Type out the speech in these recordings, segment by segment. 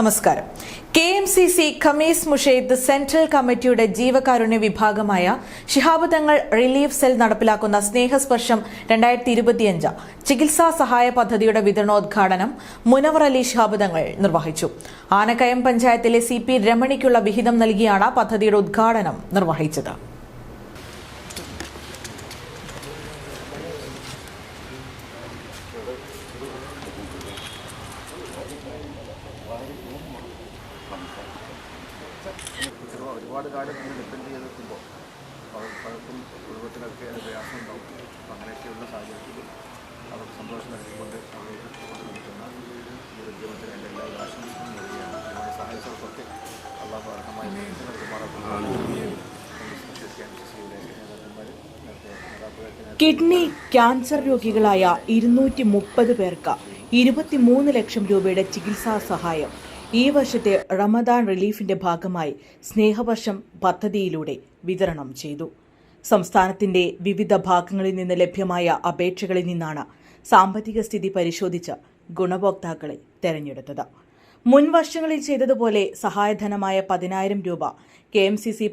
നമസ്കാരം. K M C C Khamis Mushait central കമ്മിറ്റിയുടെ ജീവകാരുണ്യ വിഭാഗമായ ശിഹാബ് തങ്ങൾ റിലീഫ് സെൽ നടപ്പിലാക്കുന്ന സ്നേഹസ്പർശം രണ്ടായിരത്തി ഇരുപത്തിയഞ്ച് ചികിത്സാ സഹായ പദ്ധതിയുടെ വിതരണോദ്ഘാടനം മുനവർ അലി ശിഹാബ് തങ്ങൾ നിർവഹിച്ചു. ആനക്കയം പഞ്ചായത്തിലെ സി പി രമണിക്കുള്ള വിഹിതം നൽകിയാണ് പദ്ധതിയുടെ ഉദ്ഘാടനം നിർവഹിച്ചത്. ഒരുപാട് കാലം ഇങ്ങനെ ഡിപ്പെൻഡ് ചെയ്ത് നിൽക്കുമ്പോൾ പലർക്കും കുടുംബത്തിനൊക്കെ പ്രയാസം ഉണ്ടാവും. അപ്പം അങ്ങനെയൊക്കെയുള്ള സാഹചര്യത്തിൽ അവർക്ക് സന്തോഷം നൽകിക്കൊണ്ട് അവർക്ക് നിൽക്കുന്ന ഈ ഒരു ഉദ്യമത്തിന് എന്റെ എല്ലാ ആശംസകളും നൽകുകയാണ് അതിനെ സഹായിച്ചവർക്കൊക്കെ അള്ളാഹു അർഹമായി കിഡ്നി ക്യാൻസർ രോഗികളായ ഇരുന്നൂറ്റി മുപ്പത് പേർക്ക് ഇരുപത്തിമൂന്ന് ലക്ഷം രൂപയുടെ ചികിത്സാ സഹായം. ഈ വർഷത്തെ റമദാൻ റിലീഫിന്റെ ഭാഗമായി സ്നേഹവർഷം പദ്ധതിയിലൂടെ വിതരണം ചെയ്തു. സംസ്ഥാനത്തിന്റെ വിവിധ ഭാഗങ്ങളിൽ നിന്ന് ലഭ്യമായ അപേക്ഷകളിൽ നിന്നാണ് സാമ്പത്തിക സ്ഥിതി പരിശോധിച്ച് ഗുണഭോക്താക്കളെ തെരഞ്ഞെടുത്തത്. മുൻ വർഷങ്ങളിൽ ചെയ്തതുപോലെ സഹായധനമായ പതിനായിരം രൂപ കെ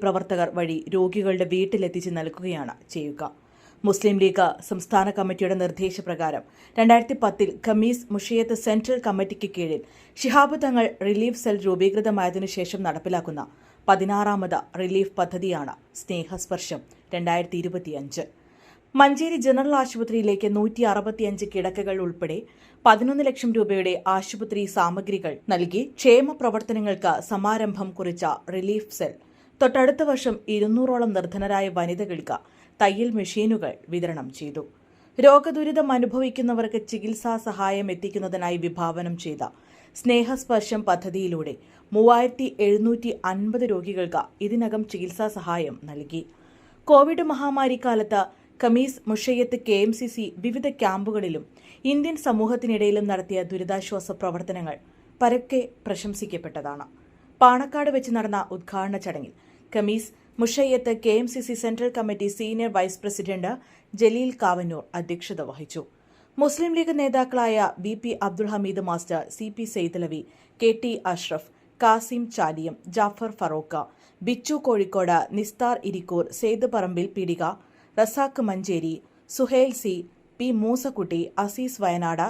പ്രവർത്തകർ വഴി രോഗികളുടെ വീട്ടിലെത്തിച്ച് നൽകുകയാണ് ചെയ്യുക. മുസ്ലിം ലീഗ് സംസ്ഥാന കമ്മിറ്റിയുടെ നിർദ്ദേശപ്രകാരം രണ്ടായിരത്തി പത്തിൽ ഖമീസ് മുഷിയത്ത് സെൻട്രൽ കമ്മിറ്റിക്ക് കീഴിൽ ഷിഹാബ് തങ്ങൾ റിലീഫ് സെൽ രൂപീകൃതമായതിനു ശേഷം നടപ്പിലാക്കുന്ന പതിനാറാമത് റിലീഫ് പദ്ധതിയാണ് സ്നേഹസ്പർശം രണ്ടായിരത്തി ഇരുപത്തിയഞ്ച് മഞ്ചേരി ജനറൽ ആശുപത്രിയിലേക്ക് നൂറ്റി അറുപത്തിയഞ്ച് കിടക്കകൾ ഉൾപ്പെടെ പതിനൊന്ന് ലക്ഷം രൂപയുടെ ആശുപത്രി സാമഗ്രികൾ നൽകി ക്ഷേമ പ്രവർത്തനങ്ങൾക്ക് സമാരംഭം കുറിച്ച റിലീഫ് സെൽ. തൊട്ടടുത്ത വർഷം ഇരുന്നൂറോളം നിർധനരായ വനിതകൾക്ക് തയ്യൽ മെഷീനുകൾ വിതരണം ചെയ്തു. രോഗദുരിതം അനുഭവിക്കുന്നവർക്ക് ചികിത്സാ സഹായം എത്തിക്കുന്നതിനായി വിഭാവനം ചെയ്ത സ്നേഹസ്പർശം പദ്ധതിയിലൂടെ മൂവായിരത്തി എഴുന്നൂറ്റി അൻപത് രോഗികൾക്ക് ഇതിനകം ചികിത്സാ സഹായം നൽകി. കോവിഡ് മഹാമാരി കാലത്ത് Khamis Mushait K M C C വിവിധ ക്യാമ്പുകളിലും ഇന്ത്യൻ സമൂഹത്തിനിടയിലും നടത്തിയ ദുരിതാശ്വാസ പ്രവർത്തനങ്ങൾ പരക്കെ പ്രശംസിക്കപ്പെട്ടതാണ്. പാണക്കാട് വെച്ച് നടന്ന ഉദ്ഘാടന ചടങ്ങിൽ Kamees Mushayyath K M C C central committee senior vice president Jaleel Kavannur അധ്യക്ഷത വഹിച്ചു. മുസ്ലിം ലീഗ് നേതാക്കളായ B P Abdul Hameed master C P Saithalavi K T Ashraf Kasim Chaliyam Jafar Farook Bichu Kozhikode Nisthar Irikkur Saeed Parambil പിടിക Razak Manjeri Suhail C P Moosakutty Aziz Wayanad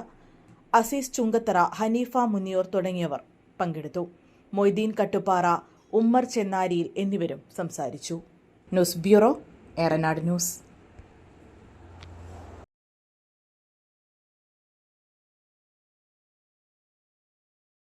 Aziz Chungathara Haneefa Muniyur തുടങ്ങിയവർ പങ്കെടുത്തു. മൊയ്തീൻ കട്ടുപ്പാറ ഉമ്മർ ചെന്നാരിയിൽ എന്നിവരും സംസാരിച്ചു. News bureau Eranad news.